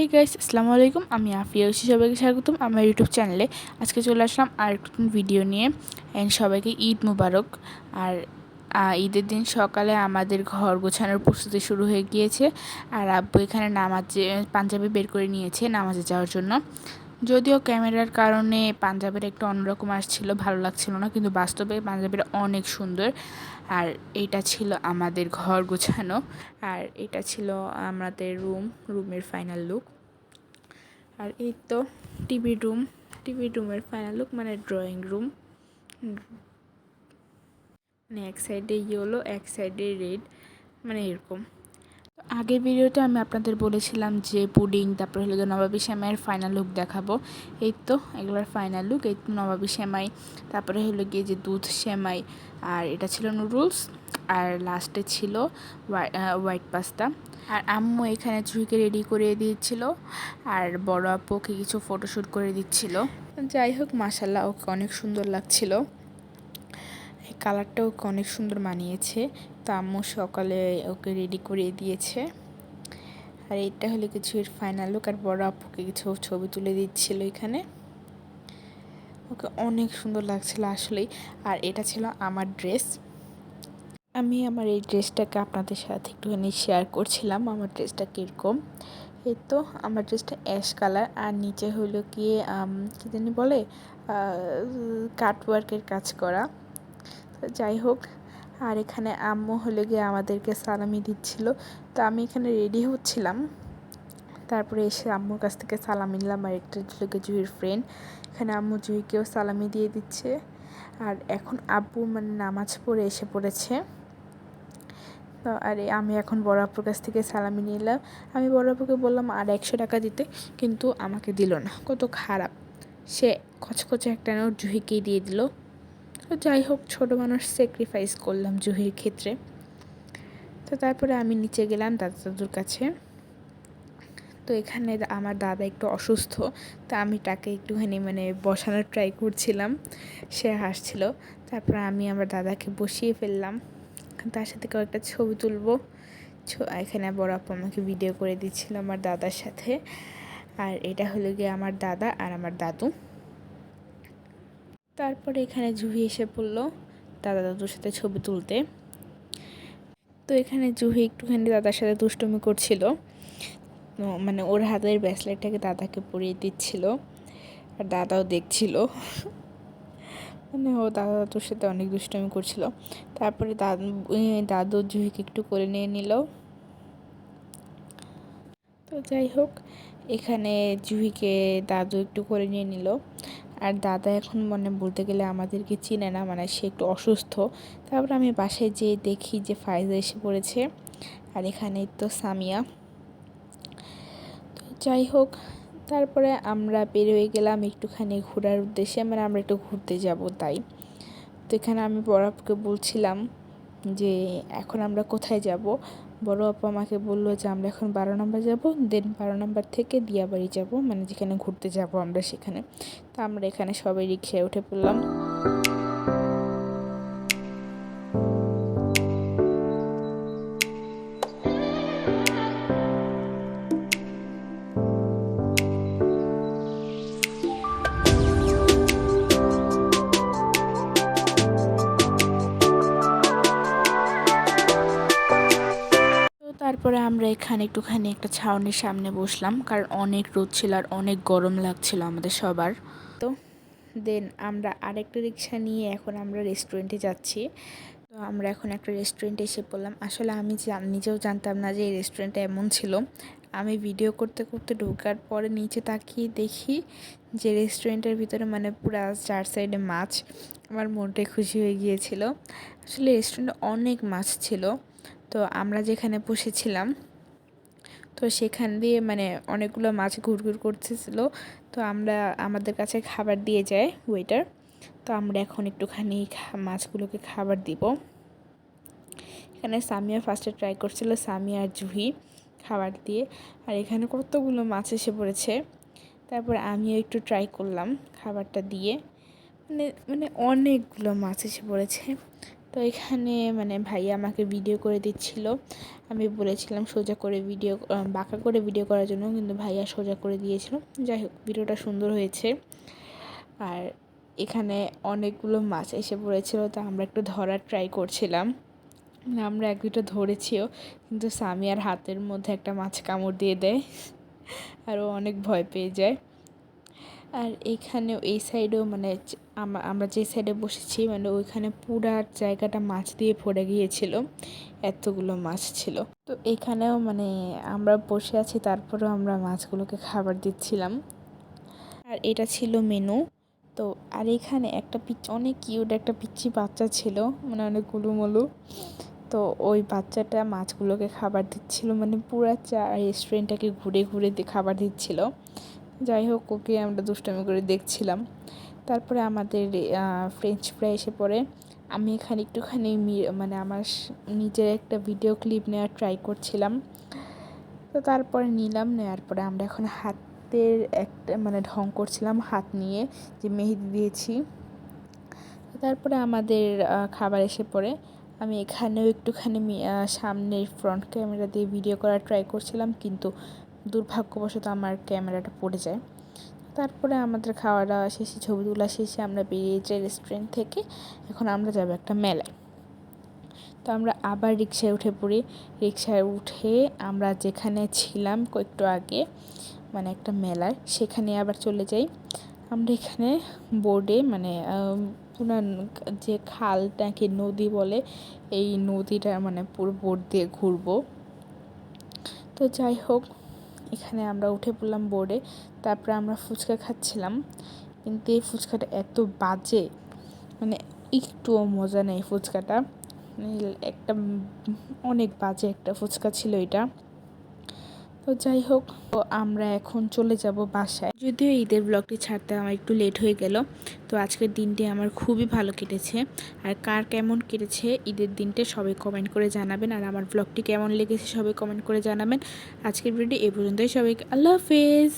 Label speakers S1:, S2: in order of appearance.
S1: Hey guys আসসালামু আলাইকুম আমি আফিয়া হচ্ছি সবাইকে স্বাগতম আমার ইউটিউব চ্যানেলে। আজকে চলে আসলাম আর ভিডিও নিয়ে। অ্যান্ড সবাইকে ঈদ মুবারক। আর ঈদের দিন সকালে আমাদের ঘর গোছানোর প্রস্তুতি শুরু হয়ে গিয়েছে। আর আব্বু এখানে নামাজে, পাঞ্জাবি বের করে নিয়েছে নামাজে যাওয়ার জন্য। যদিও ক্যামেরার কারণে পাঞ্জাবের একটু অন্যরকম আসছিল, ভালো লাগছিল না, কিন্তু বাস্তবে পাঞ্জাবিটা অনেক সুন্দর। আর এটা ছিল আমাদের ঘর গোছানো, আর এটা ছিল আমাদের রুম, রুমের ফাইনাল লুক। আর এই তো টিভি রুম, টিভি রুমের ফাইনাল লুক মানে ড্রয়িং রুম। মানে এক সাইডে ইয়েলো, এক সাইডে রেড মানে এরকম। আগের ভিডিওতে আমি আপনাদের বলেছিলাম যে পুডিং, তারপরে হলো নবাবি শ্যামাইয়ের ফাইনাল লুক দেখাবো। এই তো, এগুলোর ফাইনাল লুক এই নবাবি শ্যামাই তারপরে হলো গিয়ে যে দুধ শ্যামাই আর এটা ছিল নুডলস আর লাস্টে ছিল হোয়াইট পাস্তা আর আম্মু এখানে চুইকে রেডি করে দিয়েছিল, আর বড় আপুকে কিছু ফটোশ্যুট করে দিচ্ছিল। যাই হোক মাসাল্লাহ ওকে অনেক সুন্দর লাগছিল। এই কালারটাও ওকে অনেক সুন্দর মানিয়েছে। তো আম্মু সকালে ওকে রেডি করে দিয়েছে। আর এইটা হলো কিছু এর ফাইনাল লুক আর বড় আপুকে কিছু ছবি তুলে দিচ্ছিল এখানে। ওকে অনেক সুন্দর লাগছিল আসলেই। আর এটা ছিল আমার ড্রেস আমি আমার এই ড্রেসটাকে আপনাদের সাথে একটুখানি শেয়ার করছিলাম, আমার ড্রেসটা কীরকম। এই তো, আমার ড্রেসটা অ্যাশ কালার আর নিচে হলো কি কী জানি বলে কাটওয়ার্কের কাজ করা। যাই হোক, আর এখানে আম্মু হলে গিয়ে আমাদেরকে সালামি দিচ্ছিল। তো আমি এখানে রেডি হচ্ছিলাম। তারপরে এসে আম্মুর কাছ থেকে সালামি নিলাম, আর একটা লোকে জুহির ফ্রেন্ড এখানে আম্মু জুহিকেও সালামি দিয়ে দিচ্ছে। আর এখন আব্বু মানে নামাজ পড়ে এসে পড়েছে। তো আরে, আমি এখন বড় আপুর কাছ থেকে সালামি নিলাম। আমি বড় আপুকে বললাম, আর একশো টাকা দিতে। কিন্তু আমাকে দিল না। কত খারাপ। সে খচখচে একটা নোট জুহিকেই দিয়ে দিল। তো যাই হোক, ছোটো মানুষ স্যাক্রিফাইস করলাম জুহির ক্ষেত্রে। তো তারপরে আমি নিচে গেলাম দাদা দাদুর কাছে। তো এখানে আমার দাদা একটু অসুস্থ, তা আমি তাকে একটুখানি মানে বসানোর ট্রাই করছিলাম। সে হাসছিল। তারপর আমি আমার দাদাকে বসিয়ে ফেললাম। তার সাথে কয়েকটা ছবি তুলবো। এখানে বড় আপু আমাকে ভিডিও করে দিচ্ছিল আমার দাদার সাথে। আর এটা হলো গিয়ে আমার দাদা আর আমার দাদু। তারপরে এখানে জুহি এসে পড়ল দাদা দাদুর সাথে ছবি তুলতে। তো এখানে জুহি একটুখানি দাদার সাথে দুষ্টুমি করছিল। মানে ওর হাতের ব্যাসলেটটাকে দাদাকে পরিয়ে দিচ্ছিল আর দাদাও দেখছিল। মানে ও দাদা দাদুর সাথে অনেক দুষ্টুমি করছিল। তারপরে দাদু দাদু জুহিকে একটু করে নিয়ে নিল। তো যাই হোক, এখানে জুহিকে দাদু একটু করে নিয়ে নিল। আর দাদা এখন মানে বলতে গেলে আমাদেরকে চিনে না মানে সে একটু অসুস্থ। তারপর আমি বাসায় যেয়ে দেখি যে ফাইজা এসে পড়েছে। আর এখানে তো সামিয়া। তো যাই হোক, তারপরে আমরা বেরোয় গেলাম একটুখানি ঘোরার উদ্দেশ্যে। মানে আমরা একটু ঘুরতে যাব তাই। তো এখানে আমি বরফকে বলছিলাম যে এখন আমরা কোথায় যাব? বড় আপু আমাকে বলল যে, আমরা এখন বারো নম্বর যাব দেন বারো নম্বর থেকে দিয়াবাড়ি যাব মানে যেখানে ঘুরতে যাব আমরা সেখানে। তা আমরা এখানে সবাই রিক্সায় উঠে পড়লাম। তারপরে আমরা এখানে একটুখানি একটা ছাউনির সামনে বসলাম, কারণ অনেক রোদ ছিল আর অনেক গরম লাগছিল আমাদের সবার। তো দেন আমরা আরেকটা রিক্সা নিয়ে এখন আমরা রেস্টুরেন্টে যাচ্ছি। তো আমরা এখন একটা রেস্টুরেন্টে এসে পড়লাম। আসলে আমি নিজেও জানতাম না যে এই রেস্টুরেন্টটা এমন ছিল। আমি ভিডিও করতে করতে ঢোকার পরে নিচে তাকিয়ে দেখি যে রেস্টুরেন্টের ভিতরে মানে পুরা চার সাইডে মাছ। আমার মনটাই খুশি হয়ে গিয়েছিল। আসলে রেস্টুরেন্টে অনেক মাছ ছিল। তো আমরা যেখানে বসেছিলাম, তো সেখান দিয়ে মানে অনেকগুলো মাছ ঘুরঘুর করতেছিল। তো আমরা আমাদের কাছে খাবার দিয়ে যায় ওয়েটার তো আমরা এখন একটুখানি মাছগুলোকে খাবার দিব। এখানে সামিয়া ফার্স্টে ট্রাই করছিল সামিয়া আর জুহি খাবার দিয়ে, আর এখানে কতগুলো মাছ এসে পড়েছে। তারপর আমিও একটু ট্রাই করলাম খাবারটা দিয়ে। মানে মানে অনেকগুলো মাছ এসে পড়েছে। তো এখানে মানে ভাইয়া আমাকে ভিডিও করে দিচ্ছিল। আমি বলেছিলাম সোজা করে ভিডিও বাঁকা করে ভিডিও করার জন্য, কিন্তু ভাইয়া সোজা করে দিয়েছিল। যাই হোক ভিডিওটা সুন্দর হয়েছে। আর এখানে অনেকগুলো মাছ এসে পড়েছিল, তো আমরা একটু ধরার ট্রাই করছিলাম। আমরা এক দুটো ধরেছিও, কিন্তু সামিয়ার হাতের মধ্যে একটা মাছ কামড় দিয়ে দেয় আরও অনেক ভয় পেয়ে যায়। আর এইখানেও এই সাইডেও মানে আমরা যে সাইডে বসেছি মানে ওইখানে পুরা জায়গাটা মাছ দিয়ে ভরে গিয়েছিল, এতগুলো মাছ ছিল। তো এখানেও মানে আমরা বসে আছি, তারপরেও আমরা মাছগুলোকে খাবার দিচ্ছিলাম। আর এটা ছিল মেনু। তো আর এখানে একটা পিচ অনেক কিউট একটা পিচ্ছি বাচ্চা ছিল মানে অনেক গুলুমুলু। তো ওই বাচ্চাটা মাছগুলোকে খাবার দিচ্ছিল মানে পুরা চা রেস্টুরেন্টটাকে ঘুরে ঘুরে খাবার দিচ্ছিল। যাই হোক, ওকে আমরা দুষ্টামি করে দেখছিলাম। তারপরে আমাদের ফ্রেঞ্চ ফ্রাই এসে পড়ে। আমি এখানে একটুখানি মানে আমার নিজের একটা ভিডিও ক্লিপ নেওয়ার ট্রাই করছিলাম। তো তারপরে নিলাম, নেওয়ার পরে আমরা এখন হাতের একটা মানে ঢং করছিলাম হাত নিয়ে যে মেহেদি দিয়েছি। তারপরে আমাদের খাবার এসে পড়ে। আমি এখানেও একটুখানি সামনের ফ্রন্ট ক্যামেরা দিয়ে ভিডিও করার ট্রাই করছিলাম, কিন্তু দুর্ভাগ্যবশত আমার ক্যামেরাটা পড়ে যায়। তারপরে আমাদের খাওয়া দাওয়া শেষে ছবি তোলা শেষে আমরা বেরিয়ে যাই রেস্টুরেন্ট থেকে। এখন আমরা যাব একটা মেলায়। তো আমরা আবার রিক্সায় উঠে পড়ি। রিক্সায় উঠে আমরা যেখানে ছিলাম একটু আগে মানে একটা মেলায়, সেখানে আবার চলে যাই। আমরা এখানে বোর্ডে মানে পুরো যে খালটাকে নদী বলে, এই নদীটা মানে পুরো বোর্ড দিয়ে ঘুরবো। তো যাই হোক এখানে আমরা উঠে পড়লাম বোর্ডে তারপরে আমরা ফুচকা খাচ্ছিলাম। কিন্তু এই ফুচকাটা এত বাজে মানে একটুও মজা নেই ফুচকাটা। মানে একটা, অনেক বাজে একটা ফুচকা ছিল এটা। তো যাই হোক, তো আমরা এখন চলে যাব বাসায়। যদিও ঈদের ব্লগটি ছাড়তে আমার একটু লেট হয়ে গেল, তো আজকের দিনটি আমার খুবই ভালো কেটেছে। আর কার কেমন কেটেছে ঈদের দিনটা সবাই কমেন্ট করে জানাবেন, আর আমার ব্লগটি কেমন লেগেছে সবাই কমেন্ট করে জানাবেন। আজকের ভিডিও এ পর্যন্তই সবাইকে, আল্লাহ হাফেজ।